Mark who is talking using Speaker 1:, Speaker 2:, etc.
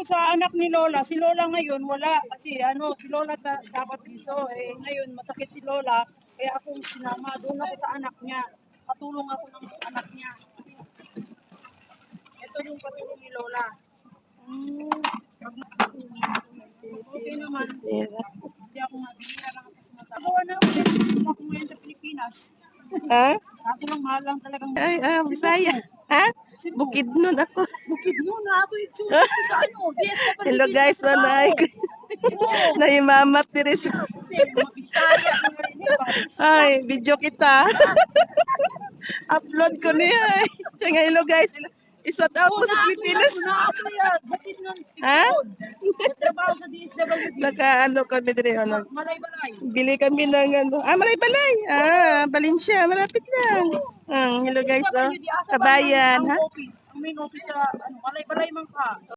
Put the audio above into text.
Speaker 1: ako sa anak ni Lola. Si Lola ngayon wala kasi ano, si Lola ta- dapat dito. Eh ngayon masakit si Lola kaya ako sinama doon ako sa anak niya. Patulong ako ng anak niya. Ito yung patulong ni Lola. Na- Okay naman. Hindi ako mabigyan lang ako sumasabi. Gawa na ako. Hindi ako ngayon sa Pilipinas.
Speaker 2: Ha?
Speaker 1: Ako lang mahal lang talagang
Speaker 2: Ay, ah, Bisaya. Ha? Bukid nun ako.
Speaker 1: Bukid mo na ako yung sulit ko sa ano. Yes.
Speaker 2: Hello guys, na na
Speaker 1: Bisaya. mga hindi ba?
Speaker 2: Ay, video kita. Upload ko niya. eh. Sige, hello guys. Isot out ko sa Pilipinas.
Speaker 1: Bukid ng
Speaker 2: Ha?
Speaker 1: Trabaho sa DSWD.
Speaker 2: Naka ano kami dire ano.
Speaker 1: Malay-balay.
Speaker 2: Bili kami ng ano. Ah, Maray Balay. Ah, Valencia. Malapit lang. Hello guys. Oh. Kabayan. Ha?
Speaker 1: Ang main office sa ano, Malay-balay man ka.